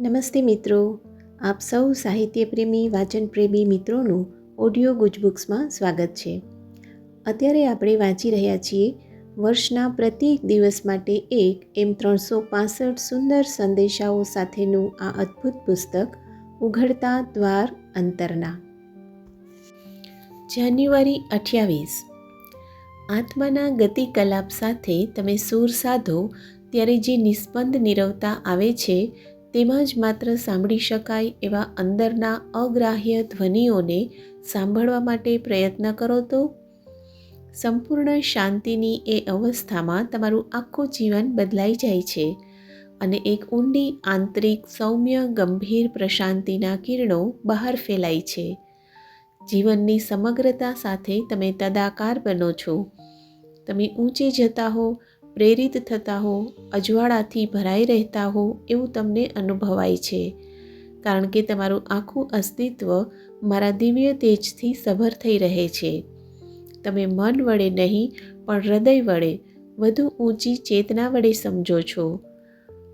નમસ્તે મિત્રો. આપ સૌ સાહિત્યપ્રેમી, વાચનપ્રેમી મિત્રોનું ઓડિયો ગુજબુક્સમાં સ્વાગત છે. અત્યારે આપણે વાંચી રહ્યા છીએ વર્ષના પ્રત્યેક દિવસ માટે એક એમ ત્રણસો પાસઠ સુંદર સંદેશાઓ સાથેનું આ અદ્ભુત પુસ્તક, ઉઘડતા દ્વાર અંતરના. જાન્યુઆરી અઠ્યાવીસ. આત્માના ગતિ કલાપ સાથે તમે સૂર સાધો, ત્યારે જે નિસ્પંદ નિરવતા આવે છે તેમાં જ માત્ર સાંભળી શકાય એવા અંદરના અગ્રાહ્ય ધ્વનિઓને સાંભળવા માટે પ્રયત્ન કરો તો સંપૂર્ણ શાંતિની એ અવસ્થામાં તમારું આખું જીવન બદલાઈ જાય છે અને એક ઊંડી આંતરિક સૌમ્ય ગંભીર પ્રશાંતિના કિરણો બહાર ફેલાય છે. જીવનની સમગ્રતા સાથે તમે તદાકાર બનો છો. તમે ઊંચે જતા હો પ્રેરિત થતા હો, અજવાળાથી ભરાઈ રહેતા હો એવું તમને અનુભવાય છે. કારણ કે તમારું આખું અસ્તિત્વ મારા દિવ્ય તેજથી સભર થઈ રહે છે. તમે મન વડે નહીં, પણ હૃદય વડે, વધુ ઊંચી ચેતના વડે સમજો છો.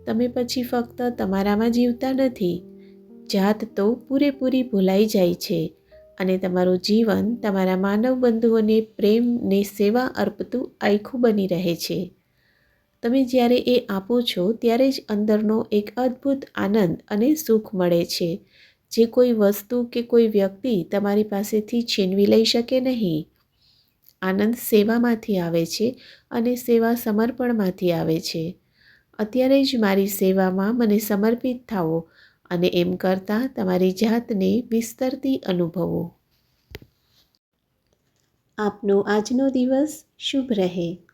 તમે પછી ફક્ત તમારામાં જીવતા નથી. જાત તો પૂરેપૂરી ભૂલાઈ જાય છે અને તમારું જીવન તમારા માનવ બંધુઓને પ્રેમ ને સેવા અર્પતું આખું બની રહે છે. તમે જ્યારે એ આપો છો, ત્યારે જ અંદરનો એક અદ્ભુત આનંદ અને સુખ મળે છે. જે કોઈ વસ્તુ કે કોઈ વ્યક્તિ તમારી પાસેથી છીનવી લઈ શકે નહીં. આનંદ સેવામાંથી આવે છે અને સેવા સમર્પણમાંથી આવે છે. અત્યારે જ મારી સેવામાં મને સમર્પિત થાઓ અને એમ કરતાં તમારી જાતને વિસ્તરતી અનુભવો. આપનો આજનો દિવસ શુભ રહે.